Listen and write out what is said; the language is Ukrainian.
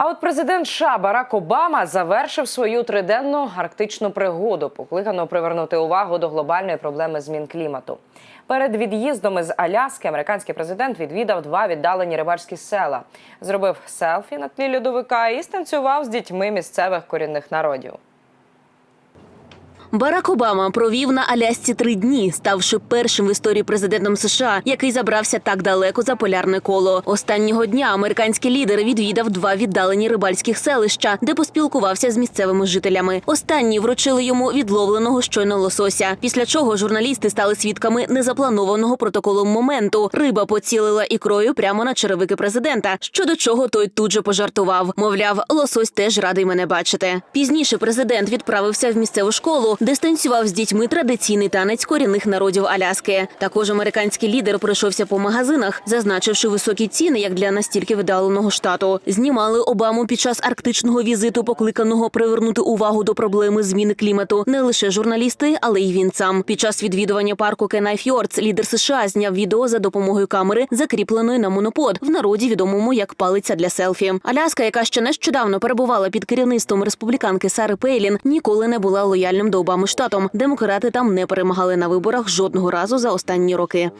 А от президент США Барак Обама завершив свою триденну арктичну пригоду, покликану привернути увагу до глобальної проблеми змін клімату. Перед від'їздом із Аляски американський президент відвідав два віддалені рибальські села, зробив селфі на тлі льодовика і станцював з дітьми місцевих корінних народів. Барак Обама провів на Алясці три дні, ставши першим в історії президентом США, який забрався так далеко за полярне коло. Останнього дня американський лідер відвідав два віддалені рибальських селища, де поспілкувався з місцевими жителями. Останні вручили йому відловленого щойно лосося. Після чого журналісти стали свідками незапланованого протоколом моменту. Риба поцілила ікрою прямо на черевики президента. Щодо чого той тут же пожартував. Мовляв, лосось теж радий мене бачити. Пізніше президент відправився в місцеву школу, де станцював з дітьми традиційний танець корінних народів Аляски. Також американський лідер пройшовся по магазинах, зазначивши високі ціни як для настільки видаленого штату. Знімали Обаму під час арктичного візиту, покликаного привернути увагу до проблеми зміни клімату. Не лише журналісти, але й він сам. Під час відвідування парку Кенай Фьордс лідер США зняв відео за допомогою камери, закріпленої на монопод, в народі відомому як палиця для селфі. Аляска, яка ще нещодавно перебувала під керівництвом республіканки Сари Пейлін, ніколи не була лояльним до Обами штатом. Демократи там не перемагали на виборах жодного разу за останні роки.